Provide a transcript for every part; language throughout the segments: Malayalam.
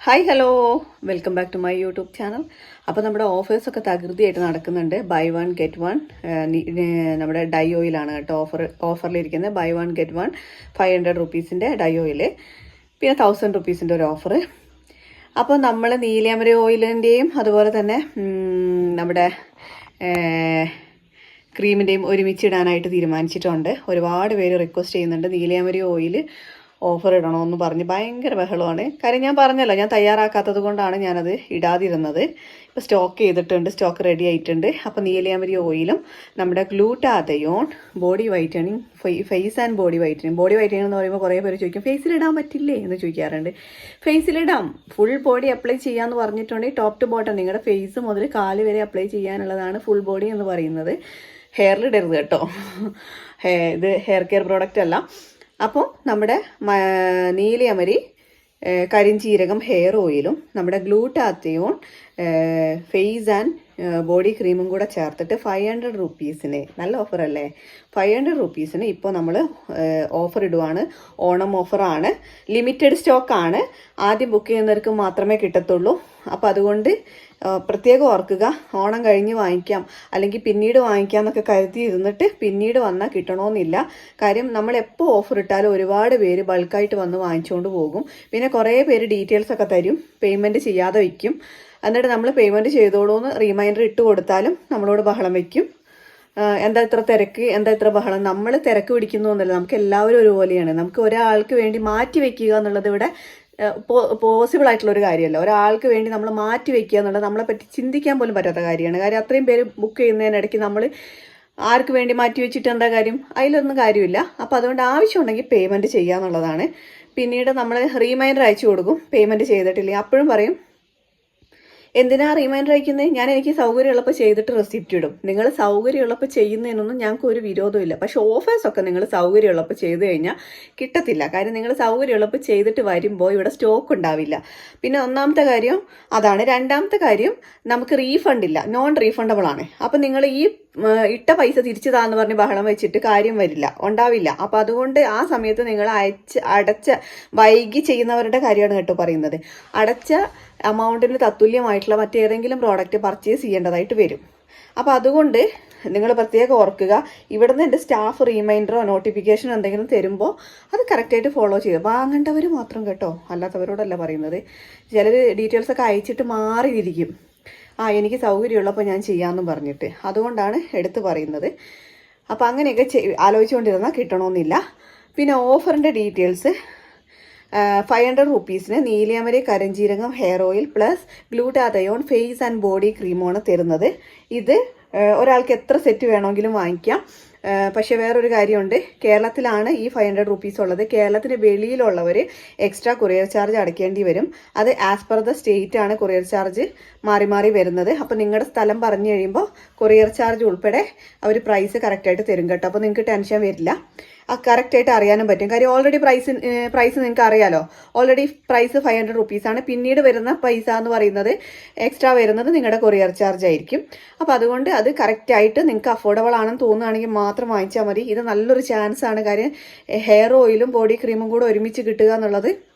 Hi hello welcome back to my YouTube channel അപ്പോൾ നമ്മുടെ ഓഫേഴ്സൊക്കെ തകൃതിയായിട്ട് നടക്കുന്നുണ്ട്. ബൈ വൺ ഗെറ്റ് വൺ നമ്മുടെ ഡൈ ഓയിലാണ് കേട്ടോ offer ഓഫറിലിരിക്കുന്നത് buy one get one five hundred റുപ്പീസിന്റെ dye oil പിന്നെ തൗസൻഡ് റുപ്പീസിന്റെ ഒരു ഓഫർ അപ്പോൾ നമ്മൾ നീലയമര ഓയിലിന്റെയും അതുപോലെ തന്നെ നമ്മുടെ ക്രീമിന്റെയും ഒരുമിച്ച് ഇടാനായിട്ട് തീരുമാനിച്ചിട്ടുണ്ട്. ഒരുപാട് പേര് റിക്വസ്റ്റ് ചെയ്യുന്നുണ്ട് നീലയമരി ഓയിൽ ഓഫർ ഇടണമെന്ന് പറഞ്ഞ് ഭയങ്കര ബഹളമാണ്. കാര്യം ഞാൻ പറഞ്ഞല്ലോ ഞാൻ തയ്യാറാക്കാത്തത് കൊണ്ടാണ് ഞാനത് ഇടാതിരുന്നത്. ഇപ്പോൾ സ്റ്റോക്ക് ചെയ്തിട്ടുണ്ട് സ്റ്റോക്ക് റെഡി ആയിട്ടുണ്ട്. അപ്പോൾ നീലയാമരി ഓയിലും നമ്മുടെ glutathione body whitening face and body whitening body whitening എന്ന് പറയുമ്പോൾ കുറേ പേര് ചോദിക്കും ഫേസിലിടാൻ പറ്റില്ലേ? എന്ന് ചോദിക്കാറുണ്ട്. ഫേസിലിടാം ഫുൾ ബോഡി അപ്ലൈ ചെയ്യാമെന്ന് പറഞ്ഞിട്ടുണ്ടെങ്കിൽ ടോപ്പ് ടു ബോട്ടം നിങ്ങളുടെ ഫേസ് മുതൽ കാൽ വരെ അപ്ലൈ ചെയ്യാനുള്ളതാണ് ഫുൾ ബോഡി എന്ന് പറയുന്നത്. ഹെയറിലിടരുത് കേട്ടോ. ഇത് ഹെയർ കെയർ പ്രോഡക്റ്റ് അല്ല. അപ്പോൾ നമ്മുടെ നീലിയമരി കരിഞ്ചീരകം ഹെയർ ഓയിലും നമ്മുടെ ഗ്ലൂട്ടാത്തിയോൺ ഫേസ് ആൻഡ് ബോഡി ക്രീമും കൂടെ ചേർത്തിട്ട് ഫൈവ് ഹൺഡ്രഡ് റുപ്പീസിന് നല്ല ഓഫർ അല്ലേ? ഫൈവ് ഹൺഡ്രഡ് റുപ്പീസിന് ഇപ്പോൾ നമ്മൾ ഓഫർ ഇടുവാണ്. ഓണം ഓഫറാണ് ലിമിറ്റഡ് സ്റ്റോക്കാണ് ആദ്യം ബുക്ക് ചെയ്യുന്നവർക്ക് മാത്രമേ കിട്ടത്തുള്ളൂ. അപ്പോൾ അതുകൊണ്ട് പ്രത്യേകം ഓർക്കുക. ഓണം കഴിഞ്ഞ് വാങ്ങിക്കാം. അല്ലെങ്കിൽ പിന്നീട് വാങ്ങിക്കാം എന്നൊക്കെ കരുതി ഇരുന്നിട്ട് പിന്നീട് വന്നാൽ കിട്ടണമെന്നില്ല കാര്യം നമ്മൾ എപ്പോൾ ഓഫർ ഇട്ടാലും ഒരുപാട് പേര് ബൾക്കായിട്ട് വന്ന് വാങ്ങിച്ചുകൊണ്ട് പോകും. പിന്നെ കുറേ പേര് ഡീറ്റെയിൽസ് ഒക്കെ തരും. പേയ്മെന്റ് ചെയ്യാതെ വയ്ക്കും എന്നിട്ട് നമ്മൾ പേയ്മെന്റ് ചെയ്തോളൂ എന്ന് റിമൈൻഡർ ഇട്ട് കൊടുത്താലും നമ്മളോട് ബഹളം വയ്ക്കും എന്താ ഇത്ര തിരക്ക്? എന്താ ഇത്ര ബഹളം? നമ്മൾ തിരക്ക് പിടിക്കുന്നു എന്നല്ല നമുക്ക് എല്ലാവരും ഒരുപോലെയാണ്. നമുക്ക് ഒരാൾക്ക് വേണ്ടി മാറ്റി വെക്കുക എന്നുള്ളത് ഇവിടെ പോസിബിൾ ആയിട്ടുള്ള ഒരു കാര്യമല്ല. ഒരാൾക്ക് വേണ്ടി നമ്മൾ മാറ്റി വെക്കുക എന്നുള്ളത് നമ്മളെ പറ്റി ചിന്തിക്കാൻ പോലും പറ്റാത്ത കാര്യമാണ്. കാര്യം അത്രയും പേര് ബുക്ക് ചെയ്യുന്നതിനിടയ്ക്ക് നമ്മൾ ആർക്ക് വേണ്ടി മാറ്റി വെച്ചിട്ട് എന്താ കാര്യം? അതിലൊന്നും കാര്യമില്ല. അപ്പോൾ അതുകൊണ്ട് ആവശ്യമുണ്ടെങ്കിൽ പേയ്മെന്റ് ചെയ്യുക എന്നുള്ളതാണ് പിന്നീട് നമ്മൾ റീമൈൻഡർ അയച്ചു കൊടുക്കും. പേയ്മെന്റ് ചെയ്തിട്ടില്ലെങ്കിൽ അപ്പോഴും പറയും എന്തിനാ റിമൈൻഡർ അയക്കുന്നത് ഞാൻ എനിക്ക് സൗകര്യമുള്ളപ്പോൾ ചെയ്തിട്ട് റെസിപ്റ്റ് ഇടും. നിങ്ങൾ സൗകര്യമുള്ളപ്പോൾ ചെയ്യുന്നതിനൊന്നും ഞങ്ങൾക്ക് ഒരു വിരോധമില്ല പക്ഷേ ഓഫേഴ്സൊക്കെ നിങ്ങൾ സൗകര്യമുള്ളപ്പോൾ ചെയ്തു കഴിഞ്ഞാൽ കിട്ടത്തില്ല. കാര്യം നിങ്ങൾ സൗകര്യമുള്ളപ്പോൾ ചെയ്തിട്ട് വരുമ്പോൾ ഇവിടെ സ്റ്റോക്ക് ഉണ്ടാവില്ല. പിന്നെ ഒന്നാമത്തെ കാര്യം അതാണ് രണ്ടാമത്തെ കാര്യം നമുക്ക് റീഫണ്ട് ഇല്ല. നോൺ റീഫണ്ടബിൾ ആണ്. അപ്പം നിങ്ങൾ ഈ ഇട്ട പൈസ തിരിച്ചു താന്ന് പറഞ്ഞ് ബഹളം വെച്ചിട്ട് കാര്യം വരില്ല. ഉണ്ടാവില്ല. അപ്പൊ അതുകൊണ്ട് ആ സമയത്ത് നിങ്ങൾ അയച്ച് അടച്ച വൈകി ചെയ്യുന്നവരുടെ കാര്യമാണ് കേട്ടോ പറയുന്നത്. അടച്ച എമൗണ്ടിന് തത്തുല്യമായിട്ടുള്ള മറ്റേതെങ്കിലും പ്രോഡക്റ്റ് പർച്ചേസ് ചെയ്യേണ്ടതായിട്ട് വരും. അപ്പോൾ അതുകൊണ്ട് നിങ്ങൾ പ്രത്യേകം ഓർക്കുക ഇവിടെ നിന്ന് എന്റെ സ്റ്റാഫ് റീമൈൻഡറോ നോട്ടിഫിക്കേഷനോ എന്തെങ്കിലും തരുമ്പോൾ അത് കറക്റ്റായിട്ട് ഫോളോ ചെയ്യുക. വാങ്ങേണ്ടവർ മാത്രം കേട്ടോ അല്ലാത്തവരോടല്ല പറയുന്നത്. ചിലർ ഡീറ്റെയിൽസ് ഒക്കെ അയച്ചിട്ട് മാറിയിരിക്കും. ആ എനിക്ക് സൗകര്യമുള്ളപ്പോൾ ഞാൻ ചെയ്യാമെന്നും പറഞ്ഞിട്ട്. അതുകൊണ്ടാണ് എടുത്തു പറയുന്നത്. അപ്പോൾ അങ്ങനെയൊക്കെ ആലോചിച്ചുകൊണ്ടിരുന്നാൽ കിട്ടണമെന്നില്ല പിന്നെ ഓഫറിന്റെ ഡീറ്റെയിൽസ് ഫൈവ് ഹൺഡ്രഡ് റുപ്പീസിന് നീലിയമരി കരഞ്ചീരകം hair oil plus glutathione face and body ക്രീമാണ് തരുന്നത്. ഇത് ഒരാൾക്ക് എത്ര സെറ്റ് വേണമെങ്കിലും വാങ്ങിക്കാം. പക്ഷേ വേറൊരു കാര്യമുണ്ട്. കേരളത്തിലാണ് ഈ ഫൈവ് ഹൺഡ്രഡ് റുപ്പീസ് ഉള്ളത്. കേരളത്തിന് വെളിയിലുള്ളവർ എക്സ്ട്രാ കൊറിയർ ചാർജ് അടയ്ക്കേണ്ടി വരും. അത് ആസ് പെർ ദ സ്റ്റേറ്റ് ആണ് കൊറിയർ ചാർജ് മാറി മാറി വരുന്നത്. അപ്പോൾ നിങ്ങളുടെ സ്ഥലം പറഞ്ഞു കഴിയുമ്പോൾ കൊറിയർ ചാർജ് ഉൾപ്പെടെ അവർ പ്രൈസ് കറക്റ്റായിട്ട് തരും കേട്ടോ. അപ്പോൾ നിങ്ങൾക്ക് ടെൻഷൻ വരില്ല. കറക്റ്റായിട്ട് അറിയാനും പറ്റും. കാര്യം ഓൾറെഡി പ്രൈസ് പ്രൈസ് നിങ്ങൾക്ക് അറിയാലോ? ഓൾറെഡി പ്രൈസ് ഫൈവ് ഹൺഡ്രഡ് റുപ്പീസാണ് പിന്നീട് വരുന്ന പൈസ എന്ന് പറയുന്നത് എക്സ്ട്രാ വരുന്നത് നിങ്ങളുടെ കൊറിയർ ചാർജ് ആയിരിക്കും. അപ്പോൾ അതുകൊണ്ട് അത് കറക്റ്റായിട്ട് നിങ്ങൾക്ക് അഫോർഡബിൾ ആണെന്ന് തോന്നുകയാണെങ്കിൽ മാത്രം വാങ്ങിച്ചാൽ മതി. ഇത് നല്ലൊരു ചാൻസ് ആണ്. കാര്യം ഹെയർ ഓയിലും ബോഡി ക്രീമും കൂടെ ഒരുമിച്ച് കിട്ടുക എന്നുള്ളത്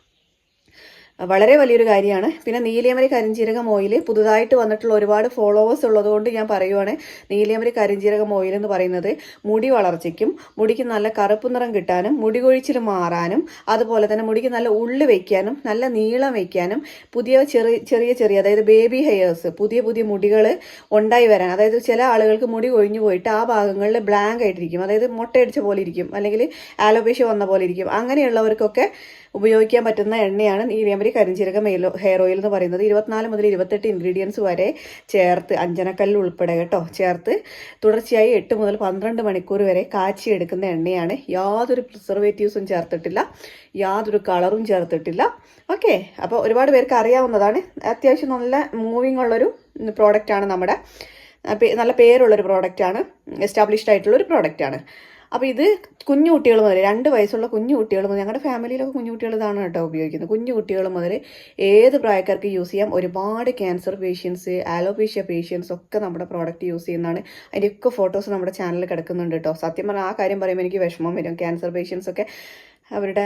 വളരെ വലിയൊരു കാര്യമാണ്. പിന്നെ നീലിയമരി കരിഞ്ചീരകം ഓയിൽ പുതുതായിട്ട് വന്നിട്ടുള്ള ഒരുപാട് ഫോളോവേഴ്സ് ഉള്ളതുകൊണ്ട് ഞാൻ പറയുവാണ് നീലിയമരി കരിഞ്ചീരകം ഓയിൽ എന്ന് പറയുന്നത് മുടി വളർച്ചയ്ക്കും മുടിക്ക് നല്ല കറുപ്പ് നിറം കിട്ടാനും മുടി കൊഴിച്ചിൽ മാറാനും അതുപോലെ തന്നെ മുടിക്ക് നല്ല ഉള്ളു വയ്ക്കാനും നല്ല നീളം വയ്ക്കാനും പുതിയ ചെറിയ ചെറിയ ചെറിയ അതായത് ബേബി ഹെയേഴ്സ് പുതിയ പുതിയ മുടികൾ ഉണ്ടായി വരാൻ അതായത് ചില ആളുകൾക്ക് മുടി കൊഴിഞ്ഞു പോയിട്ട് ആ ഭാഗങ്ങളിൽ ബ്ലാങ്ക് ആയിട്ടിരിക്കും. അതായത് മുട്ടയടിച്ച പോലെ ഇരിക്കും. അല്ലെങ്കിൽ ആലോപേഷ്യ വന്ന പോലെ ഇരിക്കും. അങ്ങനെയുള്ളവർക്കൊക്കെ ഉപയോഗിക്കാൻ പറ്റുന്ന എണ്ണയാണ് നീലിയമരി കരിഞ്ചീരകം ഹെയർ ഓയിൽ എന്ന് പറയുന്നത് ഇരുപത്തിനാല് മുതൽ ഇരുപത്തെട്ട് ഇൻഗ്രീഡിയൻസ് വരെ ചേർത്ത് അഞ്ചനക്കല്ല് ഉൾപ്പെടെ കേട്ടോ ചേർത്ത് തുടർച്ചയായി എട്ട് മുതൽ പന്ത്രണ്ട് മണിക്കൂർ വരെ കാച്ചി എടുക്കുന്ന എണ്ണയാണ്. യാതൊരു പ്രിസർവേറ്റീവ്സും ചേർത്തിട്ടില്ല യാതൊരു കളറും ചേർത്തിട്ടില്ല. ഓക്കെ അപ്പോൾ ഒരുപാട് പേർക്ക് അറിയാവുന്നതാണ്. അത്യാവശ്യം നല്ല മൂവിങ് ഉള്ളൊരു പ്രോഡക്റ്റാണ് നമ്മുടെ നല്ല പേരുള്ളൊരു പ്രോഡക്റ്റാണ് എസ്റ്റാബ്ലിഷ്ഡ് ആയിട്ടുള്ളൊരു പ്രോഡക്റ്റാണ് അപ്പോൾ ഇത് കുഞ്ഞു കുട്ടികൾ മുതൽ രണ്ട് വയസ്സുള്ള കുഞ്ഞു കുട്ടികൾ മുതൽ ഞങ്ങളുടെ ഫാമിലിയിലൊക്കെ കുഞ്ഞു കുട്ടികൾ ഇതാണ് കേട്ടോ ഉപയോഗിക്കുന്നത്. കുഞ്ഞു കുട്ടികൾ മുതൽ ഏത് പ്രായക്കാർക്ക് യൂസ് ചെയ്യാം ഒരുപാട് ക്യാൻസർ പേഷ്യൻസ് ആലോപേഷ്യ പേഷ്യൻസ് ഒക്കെ നമ്മുടെ പ്രോഡക്റ്റ് യൂസ് ചെയ്യുന്നതാണ്. അതിന്റെയൊക്കെ ഫോട്ടോസ് നമ്മുടെ ചാനലിൽ കിടക്കുന്നുണ്ട് കേട്ടോ. സത്യം പറഞ്ഞാൽ ആ കാര്യം പറയുമ്പോൾ എനിക്ക് വിഷമം വരും. ക്യാൻസർ പേഷ്യൻസ് ഒക്കെ അവരുടെ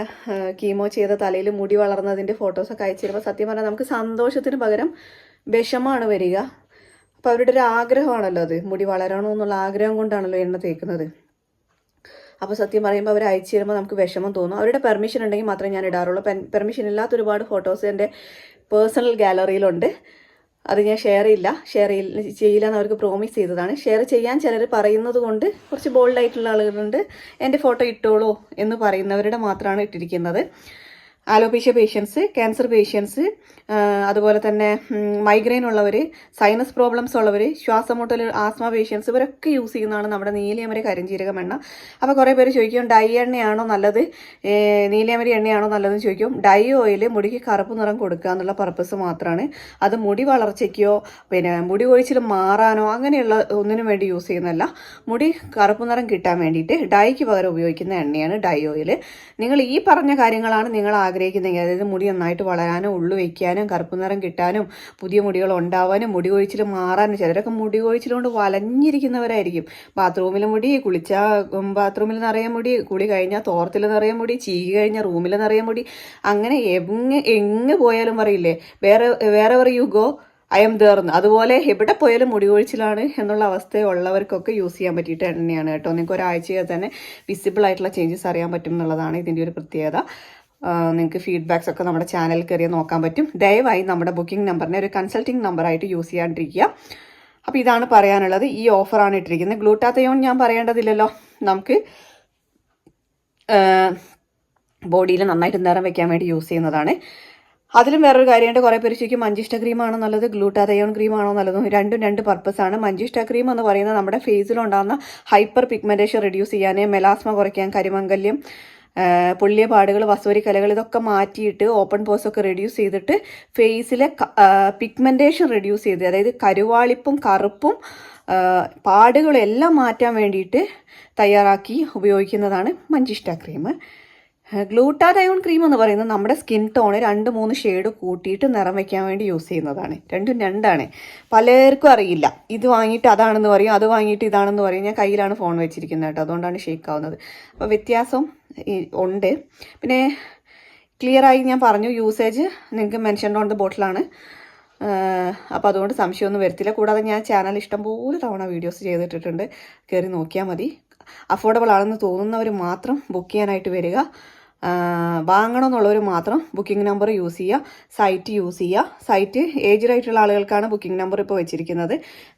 കീമോ ചെയ്ത തലയിൽ മുടി വളർന്നതിന്റെ ഫോട്ടോസൊക്കെ അയച്ചു തരുമ്പോൾ സത്യം പറഞ്ഞാൽ നമുക്ക് സന്തോഷത്തിന് പകരം വിഷമാണ് വരിക. അപ്പോൾ അവരുടെ ഒരു ആഗ്രഹമാണല്ലോ അത്. മുടി വളരണമെന്നുള്ള ആഗ്രഹം കൊണ്ടാണല്ലോ എണ്ണ തേക്കുന്നത്. അപ്പോൾ സത്യം പറയുമ്പോൾ അവർ അയച്ചു തരുമ്പോൾ നമുക്ക് വിഷമം തോന്നും. അവരുടെ പെർമിഷൻ ഉണ്ടെങ്കിൽ മാത്രമേ ഞാൻ ഇടാറുള്ളൂ. പെർമിഷൻ ഇല്ലാത്ത ഒരുപാട് ഫോട്ടോസ് എന്റെ പേഴ്സണൽ ഗാലറിയിലുണ്ട് അത് ഞാൻ ഷെയർ ചെയ്യില്ല. ഷെയർ ചെയ്യില്ല എന്ന് അവർക്ക് പ്രോമിസ് ചെയ്തതാണ്. ഷെയർ ചെയ്യാൻ ചിലർ പറയുന്നത് കൊണ്ട് കുറച്ച് ബോൾഡായിട്ടുള്ള ആളുകളുണ്ട്. എന്റെ ഫോട്ടോ ഇട്ടോളൂ എന്ന് പറയുന്നവരുടെ മാത്രമാണ് ഇട്ടിരിക്കുന്നത്. ആലോപേഷ്യ പേഷ്യൻസ് ക്യാൻസർ പേഷ്യൻസ് അതുപോലെ തന്നെ മൈഗ്രെയിൻ ഉള്ളവർ സൈനസ് പ്രോബ്ലംസ് ഉള്ളവർ ശ്വാസമുട്ടൽ ആസ്മ പേഷ്യൻസ് ഇവരൊക്കെ യൂസ് ചെയ്യുന്നതാണ് നമ്മുടെ നീലിയമരി കരിഞ്ജീരകം എണ്ണ. അപ്പോൾ കുറേ പേര് ചോദിക്കും ഡൈ എണ്ണയാണോ നല്ലത്? നീലിയമരി എണ്ണയാണോ നല്ലതെന്ന് ചോദിക്കും. ഡൈ ഓയിൽ മുടിക്ക് കറുപ്പ് നിറം കൊടുക്കുക എന്നുള്ള പർപ്പസ് മാത്രമാണ് അത് മുടി വളർച്ചയ്ക്കോ പിന്നെ മുടി ഒഴിച്ചിൽ മാറാനോ അങ്ങനെയുള്ള ഒന്നിനും വേണ്ടി യൂസ് ചെയ്യുന്നതല്ല. മുടി കറുപ്പ് നിറം കിട്ടാൻ വേണ്ടിയിട്ട് ഡൈക്ക് പകരം ഉപയോഗിക്കുന്ന എണ്ണയാണ് ഡൈ ഓയിൽ. നിങ്ങൾ ഈ പറഞ്ഞ കാര്യങ്ങളാണ് നിങ്ങൾ ആഗ്രഹിക്കുന്നതെങ്കിൽ അതായത് മുടി നന്നായിട്ട് വളരാനും ഉള്ളു വയ്ക്കാനും കറുപ്പ് നിറം കിട്ടാനും പുതിയ മുടികൾ ഉണ്ടാവാനും മുടി കൊഴിച്ചിൽ മാറാനും ചിലരൊക്കെ മുടി കൊഴിച്ചിൽ കൊണ്ട് വലഞ്ഞിരിക്കുന്നവരായിരിക്കും. ബാത്റൂമിൽ മുടി കുളിച്ച ബാത്റൂമിൽ നിറയെ മുടി കുളി കഴിഞ്ഞാൽ തോർത്തിൽ നിറയെ മുടി ചീകി കഴിഞ്ഞാൽ റൂമിൽ നിറയെ മുടി അങ്ങനെ എങ്ങ് എങ്ങ് പോയാലും പറയില്ലേ വേറെ വേറെ യു ഗോ ഐ എം തേർന്ന് അതുപോലെ എവിടെ പോയാലും മുടി കൊഴിച്ചിലാണ് എന്നുള്ള അവസ്ഥയുള്ളവർക്കൊക്കെ യൂസ് ചെയ്യാൻ പറ്റിയിട്ട് എണ്ണയാണ് കേട്ടോ. നിങ്ങൾക്ക് ഒരാഴ്ചയിൽ തന്നെ വിസിബിൾ ആയിട്ടുള്ള ചേഞ്ചസ് അറിയാൻ പറ്റും എന്നുള്ളതാണ് ഇതിന്റെ ഒരു പ്രത്യേകത. നിങ്ങൾക്ക് ഫീഡ്ബാക്സ് ഒക്കെ നമ്മുടെ ചാനൽ കയറി നോക്കാൻ പറ്റും. ദയവായി നമ്മുടെ ബുക്കിംഗ് നമ്പറിനെ ഒരു കൺസൾട്ടിംഗ് നമ്പറായിട്ട് യൂസ് ചെയ്യാണ്ടിരിക്കുക. അപ്പോൾ ഇതാണ് പറയാനുള്ളത്. ഈ ഓഫറാണ് ഇട്ടിരിക്കുന്നത്. ഗ്ലൂട്ടാത്തയോൺ ഞാൻ പറയേണ്ടതില്ലല്ലോ. നമുക്ക് ബോഡിയിൽ നന്നായിട്ട് നിറം വെക്കാൻ വേണ്ടി യൂസ് ചെയ്യുന്നതാണ്. അതിലും വേറൊരു കാര്യമുണ്ട്. കുറേ പേര് ചോദിക്കും മഞ്ചിഷ്ട ക്രീമാണോ നല്ലത്? ഗ്ലൂട്ടാതയോൺ ക്രീമാണോ നല്ലതും? രണ്ടും രണ്ട് പർപ്പസ് ആണ്. മഞ്ചിഷ്ട ക്രീം എന്ന് പറയുന്നത് നമ്മുടെ ഫേസിലുണ്ടാകുന്ന ഹൈപ്പർ പിഗ്മെന്റേഷൻ റെഡ്യൂസ് ചെയ്യാൻ മെലാസ്മ കുറയ്ക്കാൻ കരിമംഗല്യം പൊള്ളിയ പാടുകൾ വസൂരി കലകൾ ഇതൊക്കെ മാറ്റിയിട്ട് ഓപ്പൺ പോസൊക്കെ റെഡ്യൂസ് ചെയ്തിട്ട് ഫേസിലെ പിഗ്മെന്റേഷൻ റെഡ്യൂസ് ചെയ്ത് അതായത് കരുവാളിപ്പും കറുപ്പും പാടുകളും എല്ലാം മാറ്റാൻ വേണ്ടിയിട്ട് തയ്യാറാക്കി ഉപയോഗിക്കുന്നതാണ് മഞ്ചിഷ്ട ക്രീം ഗ്ലൂട്ടാതയോൺ ക്രീം എന്ന് പറയുന്നത് നമ്മുടെ സ്കിൻ ടോണ് രണ്ട് മൂന്ന് ഷെയ്ഡ് കൂട്ടിയിട്ട് നിറം വയ്ക്കാൻ വേണ്ടി യൂസ് ചെയ്യുന്നതാണ്. രണ്ടും രണ്ടാണ്. പലർക്കും അറിയില്ല. ഇത് വാങ്ങിയിട്ട് അതാണെന്ന് പറയും അത് വാങ്ങിയിട്ട് ഇതാണെന്ന് പറയും. ഞാൻ കയ്യിലാണ് ഫോൺ വെച്ചിരിക്കുന്നത് കേട്ടോ. അതുകൊണ്ടാണ് ഷേക്ക് ആവുന്നത് അപ്പോൾ വ്യത്യാസം ഉണ്ട്. പിന്നെ ക്ലിയറായി ഞാൻ പറഞ്ഞു യൂസേജ് നിങ്ങൾക്ക് മെൻഷൻ ഓൺ ദ ബോട്ടിലാണ് അപ്പോൾ അതുകൊണ്ട് സംശയമൊന്നും വരത്തില്ല. കൂടാതെ ഞാൻ ചാനൽ ഇഷ്ടംപോലെ തവണ വീഡിയോസ് ചെയ്തിട്ടിട്ടുണ്ട്. കയറി നോക്കിയാൽ മതി. അഫോർഡബിൾ ആണെന്ന് തോന്നുന്നവർ മാത്രം ബുക്ക് ചെയ്യാനായിട്ട് വരിക. വാങ്ങണമെന്നുള്ളവർ മാത്രം ബുക്കിംഗ് നമ്പർ യൂസ് ചെയ്യുക സൈറ്റ് യൂസ് ചെയ്യുക. സൈറ്റ് ഏജ്ഡ് ആയിട്ടുള്ള ആളുകൾക്കാണ് ബുക്കിംഗ് നമ്പർ ഇപ്പോൾ വെച്ചിരിക്കുന്നത്.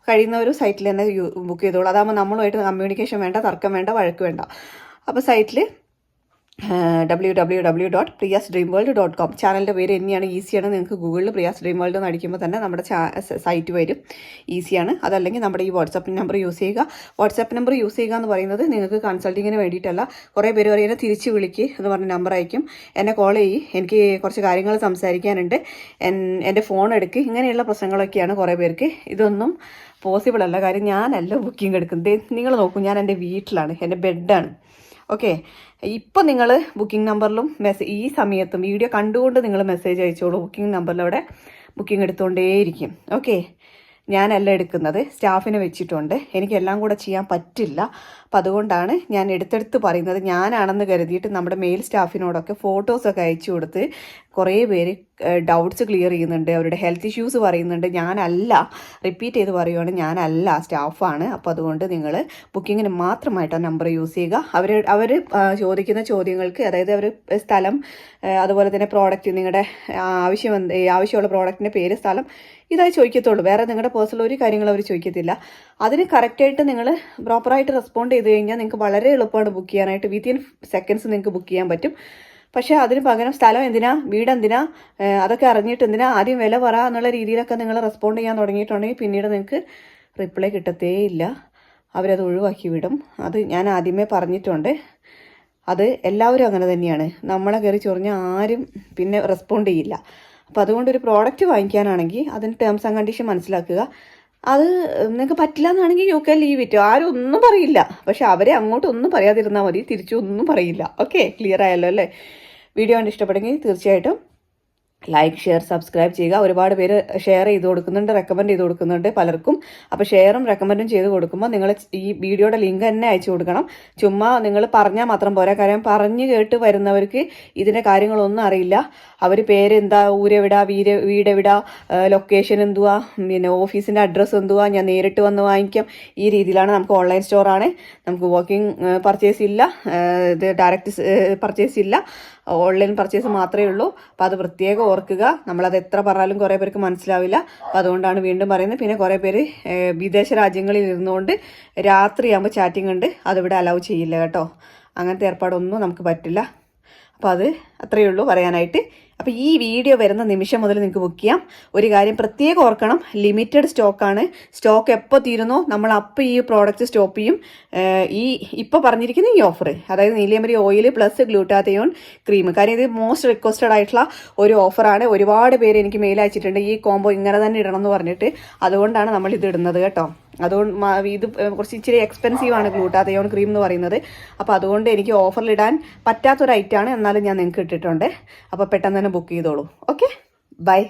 കഴിയുന്നവർ സൈറ്റിൽ തന്നെ ബുക്ക് ചെയ്തോളൂ. അതാകുമ്പോൾ നമ്മളുമായിട്ട് കമ്മ്യൂണിക്കേഷൻ വേണ്ട തർക്കം വേണ്ട വഴക്ക് വേണ്ട. അപ്പോൾ സൈറ്റിൽ W W W dot Priya's dream world dot com ചാനലിന്റെ പേര് തന്നെയാണ് ഈസിയാണ്. നിങ്ങൾക്ക് ഗൂഗിളിൽ പ്രിയാസ് ഡ്രീം വേൾഡ് എന്ന് അടിക്കുമ്പോൾ തന്നെ നമ്മുടെ സൈറ്റ് വരും. ഈസിയാണ്. അതല്ലെങ്കിൽ നമ്മുടെ ഈ വാട്സപ്പ് നമ്പർ യൂസ് ചെയ്യുക. വാട്സപ്പ് നമ്പർ യൂസ് ചെയ്യുക എന്ന് പറയുന്നത് നിങ്ങൾക്ക് കൺസൾട്ടിങ്ങിന് വേണ്ടിയിട്ടല്ല. കുറേ പേര് പറയുന്നത് തിരിച്ച് വിളിക്ക് എന്ന് പറഞ്ഞ നമ്പർ അയക്കും. എന്നെ കോൾ ചെയ്യും. എനിക്ക് കുറച്ച് കാര്യങ്ങൾ സംസാരിക്കാനുണ്ട്. എന്റെ ഫോൺ എടുക്കുക ഇങ്ങനെയുള്ള പ്രശ്നങ്ങളൊക്കെയാണ് കുറേ പേർക്ക്. ഇതൊന്നും പോസിബിൾ അല്ല. കാര്യം ഞാനല്ല ബുക്കിംഗ് എടുക്കുന്നത്. നിങ്ങൾ നോക്കൂ. ഞാൻ എന്റെ വീട്ടിലാണ്. എന്റെ ബെഡാണ് ഓക്കെ ഇപ്പം നിങ്ങൾ ബുക്കിംഗ് നമ്പറിലും മെസ്സേജ് ഈ സമയത്തും വീഡിയോ കണ്ടുകൊണ്ട് നിങ്ങൾ മെസ്സേജ് അയച്ചോളൂ. ബുക്കിംഗ് നമ്പറിലവിടെ ബുക്കിംഗ് എടുത്തുകൊണ്ടേയിരിക്കും ഓക്കെ ഞാനല്ല എടുക്കുന്നത്. സ്റ്റാഫിനെ വെച്ചിട്ടുണ്ട്. എനിക്കെല്ലാം കൂടെ ചെയ്യാൻ പറ്റില്ല. അപ്പം അതുകൊണ്ടാണ് ഞാൻ എടുത്തെടുത്ത് പറയുന്നത്. ഞാനാണെന്ന് കരുതിയിട്ട് നമ്മുടെ മെയിൽ സ്റ്റാഫിനോടൊക്കെ ഫോട്ടോസൊക്കെ അയച്ചു കൊടുത്ത് കുറേ പേര് ഡൗട്ട്സ് ക്ലിയർ ചെയ്യുന്നുണ്ട്. അവരുടെ ഹെൽത്ത് ഇഷ്യൂസ് പറയുന്നുണ്ട്. ഞാനല്ല റിപ്പീറ്റ് ചെയ്ത് പറയുവാണ് ഞാനല്ല സ്റ്റാഫാണ് അപ്പോൾ അതുകൊണ്ട് നിങ്ങൾ ബുക്കിങ്ങിന് മാത്രമായിട്ട് ആ നമ്പർ യൂസ് ചെയ്യുക. അവർ അവർ ചോദിക്കുന്ന ചോദ്യങ്ങൾക്ക് അതായത് അവർ സ്ഥലം അതുപോലെ തന്നെ പ്രോഡക്റ്റ് നിങ്ങളുടെ ആവശ്യം ആവശ്യമുള്ള പ്രോഡക്റ്റിന്റെ പേര് സ്ഥലം ഇതായി ചോദിക്കത്തുള്ളൂ. വേറെ നിങ്ങളുടെ പേഴ്സണൽ ഒരു കാര്യങ്ങളും അവർ ചോദിക്കത്തില്ല. അതിന് കറക്റ്റായിട്ട് നിങ്ങൾ പ്രോപ്പറായിട്ട് റെസ്പോണ്ട് ചെയ്ത് കഴിഞ്ഞാൽ നിങ്ങൾക്ക് വളരെ എളുപ്പമാണ് ബുക്ക് ചെയ്യാനായിട്ട്. വിത്തിൻ സെക്കൻഡ്സ് നിങ്ങൾക്ക് ബുക്ക് ചെയ്യാൻ പറ്റും. പക്ഷേ അതിന് പകരം സ്ഥലം എന്തിനാ? വീടെന്തിനാ അതൊക്കെ അറിഞ്ഞിട്ട് എന്തിനാ? ആദ്യം വില പറ എന്നുള്ള രീതിയിലൊക്കെ നിങ്ങൾ റെസ്പോണ്ട് ചെയ്യാൻ തുടങ്ങിയിട്ടുണ്ടെങ്കിൽ പിന്നീട് നിങ്ങൾക്ക് റിപ്ലൈ കിട്ടത്തേയില്ല. അവരത് ഒഴിവാക്കി വിടും. അത് ഞാൻ ആദ്യമേ പറഞ്ഞിട്ടുണ്ട്. അത് എല്ലാവരും അങ്ങനെ തന്നെയാണ്. നമ്മളെ കയറി ചൊറിഞ്ഞ ആരും പിന്നെ റെസ്പോണ്ട് ചെയ്യില്ല. അപ്പോൾ അതുകൊണ്ട് ഒരു പ്രോഡക്റ്റ് വാങ്ങിക്കാനാണെങ്കിൽ അതിന് ടേംസ് ആൻഡ് കണ്ടീഷൻ മനസ്സിലാക്കുക. അത് നിങ്ങൾക്ക് പറ്റില്ല എന്നാണെങ്കിൽ യു കെ ലീവ് ഇറ്റ് ആരും ഒന്നും പറയില്ല. പക്ഷെ അവരെ അങ്ങോട്ട് ഒന്നും പറയാതിരുന്നാൽ മതി. തിരിച്ചു ഒന്നും പറയില്ല. ഓക്കെ ക്ലിയർ ആയല്ലോ അല്ലേ? വീഡിയോ കണ്ട് ഇഷ്ടപ്പെടുമെങ്കിൽ തീർച്ചയായിട്ടും ലൈക്ക് ഷെയർ സബ്സ്ക്രൈബ് ചെയ്യുക. ഒരുപാട് പേര് ഷെയർ ചെയ്ത് കൊടുക്കുന്നുണ്ട് റെക്കമെൻഡ് ചെയ്ത് കൊടുക്കുന്നുണ്ട് പലർക്കും. അപ്പോൾ ഷെയറും റെക്കമെൻഡും ചെയ്ത് കൊടുക്കുമ്പോൾ നിങ്ങൾ ഈ വീഡിയോയുടെ ലിങ്ക് തന്നെ അയച്ചു കൊടുക്കണം. ചുമ്മാ നിങ്ങൾ പറഞ്ഞാൽ മാത്രം പോരാ. കാര്യം പറഞ്ഞു കേട്ട് വരുന്നവർക്ക് ഇതിന്റെ കാര്യങ്ങളൊന്നും അറിയില്ല. അവർ പേരെന്താ? ഊരെവിടാ? വീര വീടെവിടാ? ലൊക്കേഷൻ എന്തുവാ? പിന്നെ ഓഫീസിന്റെ അഡ്രസ്സ് എന്തുവാ? ഞാൻ നേരിട്ട് വന്ന് വാങ്ങിക്കാം. ഈ രീതിയിലാണ് നമുക്ക് ഓൺലൈൻ സ്റ്റോറാണ് നമുക്ക് വാക്കിംഗ് പർച്ചേസ് ഇല്ല. ഇത് ഡയറക്റ്റ് പർച്ചേസ് ഇല്ല. ഓൺലൈൻ പർച്ചേസ് മാത്രമേ ഉള്ളൂ. അപ്പോൾ അത് പ്രത്യേകം ഓർക്കുക. നമ്മളത് എത്ര പറഞ്ഞാലും കുറേ പേർക്ക് മനസ്സിലാവില്ല. അപ്പോൾ അതുകൊണ്ടാണ് വീണ്ടും പറയുന്നത്. പിന്നെ കുറേ പേര് വിദേശ രാജ്യങ്ങളിൽ ഇരുന്നുകൊണ്ട് രാത്രിയാകുമ്പോൾ ചാറ്റിംഗ് ഉണ്ട്. അതിവിടെ അലൗ ചെയ്യില്ല കേട്ടോ. അങ്ങനത്തെ ഏർപ്പാടൊന്നും നമുക്ക് പറ്റില്ല. അപ്പോൾ അത് അത്രയേ ഉള്ളൂ പറയാനായിട്ട്. അപ്പോൾ ഈ വീഡിയോ വരുന്ന നിമിഷം മുതൽ നിങ്ങൾക്ക് ബുക്ക് ചെയ്യാം. ഒരു കാര്യം പ്രത്യേകം ഓർക്കണം ലിമിറ്റഡ് സ്റ്റോക്കാണ് സ്റ്റോക്ക് എപ്പോൾ തീരുന്നോ നമ്മൾ അപ്പോൾ ഈ പ്രോഡക്റ്റ് സ്റ്റോപ്പ് ചെയ്യും. ഈ ഇപ്പോൾ പറഞ്ഞിരിക്കുന്ന ഈ ഓഫർ അതായത് നീലിയമരി ഓയിൽ പ്ലസ് ഗ്ലൂട്ടാത്തയോൺ ക്രീം കാര്യം ഇത് മോസ്റ്റ് റിക്വസ്റ്റഡ് ആയിട്ടുള്ള ഒരു ഓഫറാണ് ഒരുപാട് പേര് എനിക്ക് മെയിൽ അയച്ചിട്ടുണ്ട് ഈ കോംബോ ഇങ്ങനെ തന്നെ ഇടണം എന്ന് പറഞ്ഞിട്ട്. അതുകൊണ്ടാണ് നമ്മൾ ഇത് ഇടുന്നത് കേട്ടോ. അതുകൊണ്ട് ഇത് കുറച്ച് ഇച്ചിരി എക്സ്പെൻസീവ് ആണ് ഗ്ലൂട്ടാതയോൺ ക്രീം എന്ന് പറയുന്നത്. അപ്പോൾ അതുകൊണ്ട് എനിക്ക് ഓഫറിൽ ഇടാൻ പറ്റാത്തൊരു ഐറ്റമാണ് എന്നാലും ഞാൻ നിങ്ങൾക്ക് ഇട്ടിട്ടുണ്ട്. അപ്പോൾ പെട്ടെന്ന് തന്നെ ബുക്ക് ചെയ്തോളൂ. Okay bye